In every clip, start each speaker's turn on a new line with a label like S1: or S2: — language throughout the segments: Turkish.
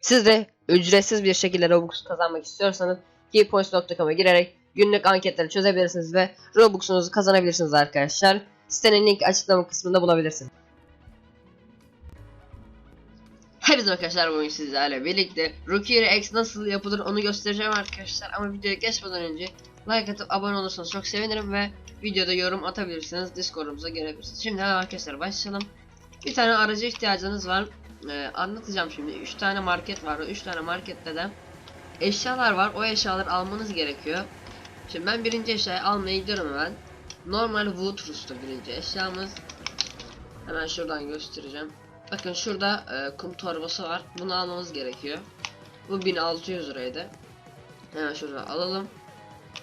S1: Siz de ücretsiz bir şekilde Robux kazanmak istiyorsanız keypoints.com'a girerek günlük anketleri çözebilirsiniz ve Robux'unuzu kazanabilirsiniz arkadaşlar. Sitenin linki açıklama kısmında bulabilirsiniz. Hepinize arkadaşlar bugün sizlerle birlikte Rookie X nasıl yapılır onu göstereceğim arkadaşlar ama videoya geçmeden önce like atıp abone olursanız çok sevinirim ve videoda yorum atabilirsiniz Discord'umuza gelebilirsiniz. Şimdi arkadaşlar başlayalım. Bir tane aracı ihtiyacınız var. Ee, anlatacağım şimdi. 3 tane market var. 3 tane markette de eşyalar var. O eşyaları almanız gerekiyor. Şimdi ben birinci eşyayı almaya gidiyorum hemen. Normal wood rust'u birinci eşyamız. Hemen şuradan göstereceğim. Bakın şurada e, kum torbası var. Bunu almamız gerekiyor. Bu 1600 liraydı. Hemen şuradan alalım.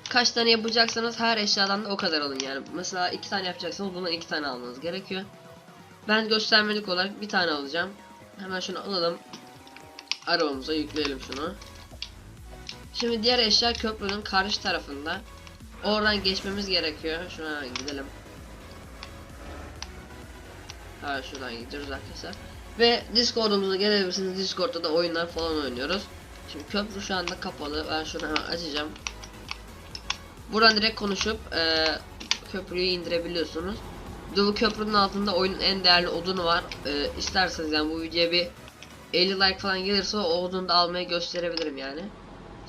S1: Kaç tane yapacaksanız her eşyadan da o kadar alın yani. Mesela iki tane yapacaksanız bundan iki tane almanız gerekiyor. Ben göstermelik olarak bir tane alacağım. Hemen şunu alalım. Arabamıza yükleyelim şunu. Şimdi diğer eşya köprünün karşı tarafında. Oradan geçmemiz gerekiyor. Şuna gidelim. Ha şuradan gidiyoruz arkadaşlar. Ve Discord'umuza gelebilirsiniz. Discord'da da oyunlar falan oynuyoruz. Şimdi köprü şu anda kapalı. Ben şunu hemen açacağım. Buradan direkt konuşup e, köprüyü indirebiliyorsunuz. Bu köprünün altında oyunun en değerli odunu var. E, isterseniz yani bu videoya bir 50 like falan gelirse o odunu da almaya gösterebilirim yani.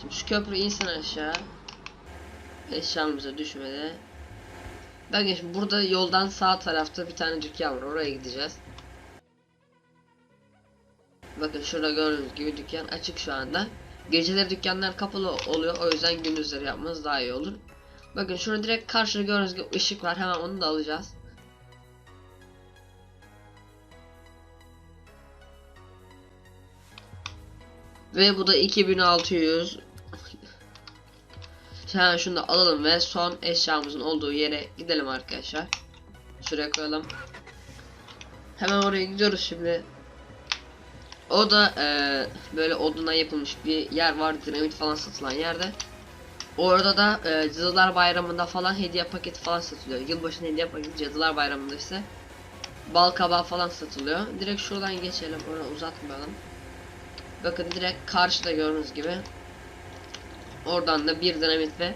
S1: Şimdi şu köprü insin aşağı. Eşyamıza düşmedi. Bakın şimdi burada yoldan sağ tarafta bir tane dükkan var. Oraya gideceğiz. Bakın şurada gördüğünüz gibi dükkan açık şu anda. Geceleri dükkanlar kapalı oluyor. O yüzden gündüzleri yapmanız daha iyi olur. Bakın şurada direkt karşıda gördüğünüz gibi ışık var. Hemen onu da alacağız. Ve bu da 2600. Hemen şunu da alalım ve son eşyamızın olduğu yere gidelim arkadaşlar. Şuraya koyalım. Hemen oraya gidiyoruz şimdi. O da eee, böyle odundan yapılmış bir yer var. Dinamit falan satılan yerde. Orada da eee Cadılar Bayramı'nda falan hediye paketi falan satılıyor. Yılbaşında hediye paketi Cadılar Bayramı'nda ise bal kabağı falan satılıyor. Direkt şuradan geçelim. Oraya uzatmayalım. Bakın direkt karşıda gördüğünüz gibi. Oradan da bir dinamit ve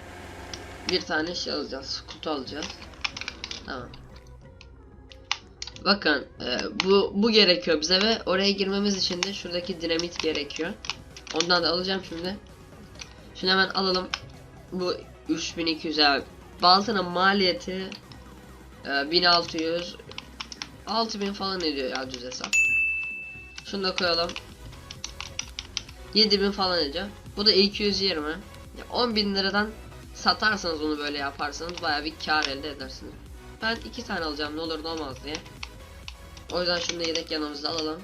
S1: bir tane şey alacağız. Kutu alacağız. Tamam. Bakın e, bu bu gerekiyor bize ve oraya girmemiz için de şuradaki dinamit gerekiyor. Ondan da alacağım şimdi. Şimdi hemen alalım. Bu 3200 abi. Baltanın maliyeti e, 1600 6000 falan ediyor ya düz hesap. Şunu da koyalım. 7000 falan edeceğim. Bu da 220. Ya 10.000 liradan satarsanız onu böyle yaparsanız baya bir kar elde edersiniz. Ben iki tane alacağım ne olur ne olmaz diye. O yüzden şimdi yedek yanımızda alalım.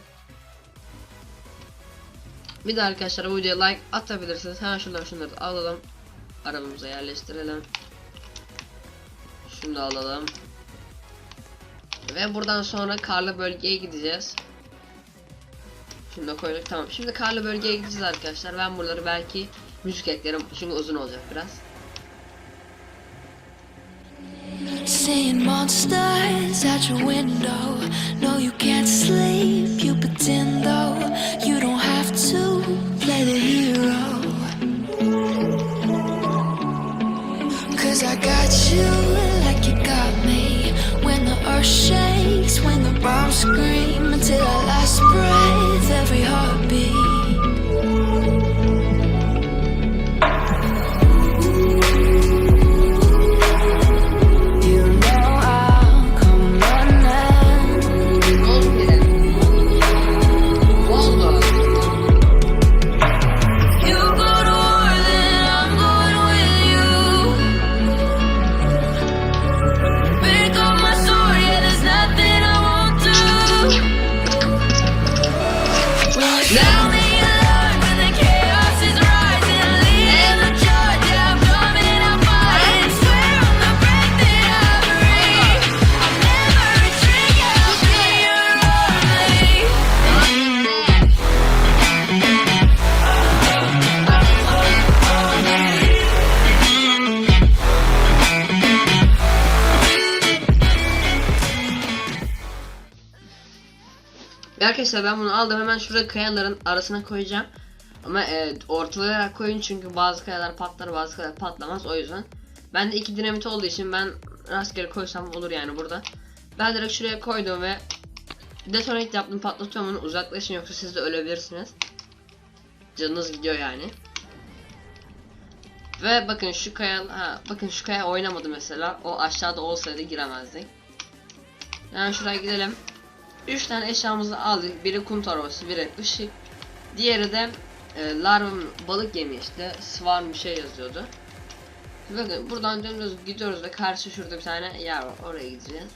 S1: Bir de arkadaşlar bu videoya like atabilirsiniz. Hemen şunları şunları alalım. Arabamıza yerleştirelim. Şunu da alalım. Ve buradan sonra karlı bölgeye gideceğiz. Şunu da koyduk tamam. Şimdi karlı bölgeye gideceğiz arkadaşlar. Ben buraları belki müzik eklerim çünkü uzun olacak biraz.
S2: Seeing monsters at your window. No, you can't sleep. You pretend though you don't have to play the hero. Cause I got you like you got me. When the earth shakes, when the bombs scream, until our last breath, every heartbeat. Now
S1: Ve Arkadaşlar ben bunu aldım hemen şurada kayaların arasına koyacağım. Ama e, ortalayarak koyun çünkü bazı kayalar patlar bazı kayalar patlamaz o yüzden. Bende iki dinamit olduğu için ben rastgele koysam olur yani burada. Ben direkt şuraya koydum ve detonate yaptım patlatıyorum onu uzaklaşın yoksa siz de ölebilirsiniz. Canınız gidiyor yani. Ve bakın şu kaya ha, bakın şu kaya oynamadı mesela. O aşağıda olsaydı giremezdik. Yani şuraya gidelim. 3 tane eşyamızı aldık. Biri kum torbası, biri ışık. Diğeri de e, larva balık yemi işte. Swarm bir şey yazıyordu. Bakın buradan dümdüz gidiyoruz ve karşı şurada bir tane yer var. Oraya gideceğiz.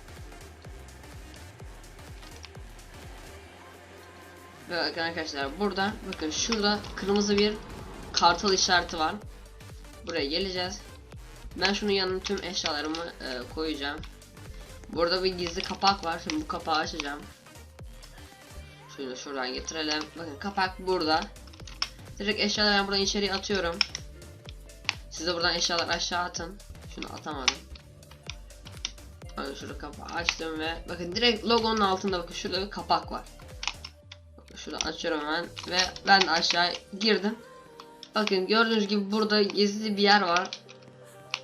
S1: Bakın arkadaşlar burada bakın şurada kırmızı bir kartal işareti var. Buraya geleceğiz. Ben şunun yanına tüm eşyalarımı e, koyacağım. Burada bir gizli kapak var. Şimdi bu kapağı açacağım. Şunu şuradan getirelim. Bakın kapak burada. Direkt eşyaları ben buradan içeriye atıyorum. Siz de buradan eşyalar aşağı atın. Şunu atamadım. Bakın şurada kapağı açtım ve bakın direkt logonun altında bakın şurada bir kapak var. Bakın şuradan açıyorum hemen ve ben de aşağı girdim. Bakın gördüğünüz gibi burada gizli bir yer var.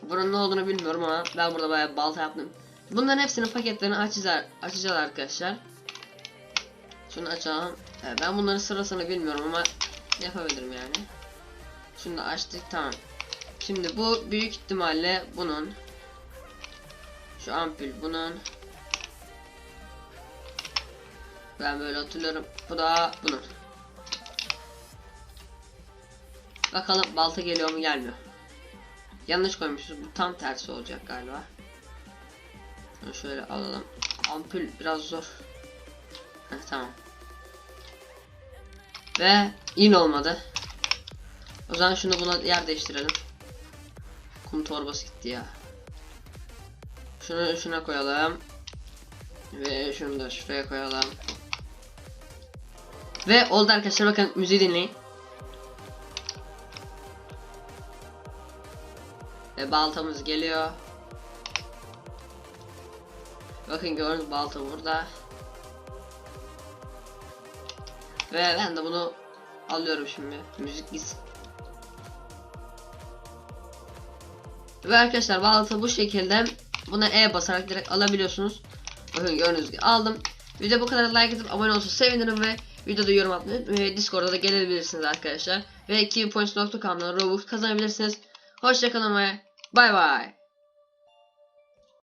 S1: Buranın ne olduğunu bilmiyorum ama ben burada bayağı balta yaptım. Bunların hepsinin paketlerini açacağız, açacağız arkadaşlar. Şunu açalım. Evet, ben bunların sırasını bilmiyorum ama yapabilirim yani. Şunu da açtık tamam. Şimdi bu büyük ihtimalle bunun. Şu ampul bunun. Ben böyle hatırlıyorum. Bu da bunun. Bakalım balta geliyor mu gelmiyor. Yanlış koymuşuz. Bu tam tersi olacak galiba. Şöyle alalım. Ampul biraz zor. Heh, tamam. Ve in olmadı. O zaman şunu buna yer değiştirelim. Kum torbası gitti ya. Şunu şuna koyalım. Ve şunu da şuraya koyalım. Ve oldu arkadaşlar bakın müziği dinleyin. Ve baltamız geliyor. Bakın gördüğünüz balta burada. Ve ben de bunu alıyorum şimdi. Müzik gitsin. Ve arkadaşlar balta bu şekilde. Buna E basarak direkt alabiliyorsunuz. Bakın gördüğünüz gibi aldım. Video bu kadar like atıp abone olursanız sevinirim ve videoda yorum atmayı ve Discord'da da gelebilirsiniz arkadaşlar. Ve kiwipoints.com'dan Robux kazanabilirsiniz. Hoşçakalın ve bay bay.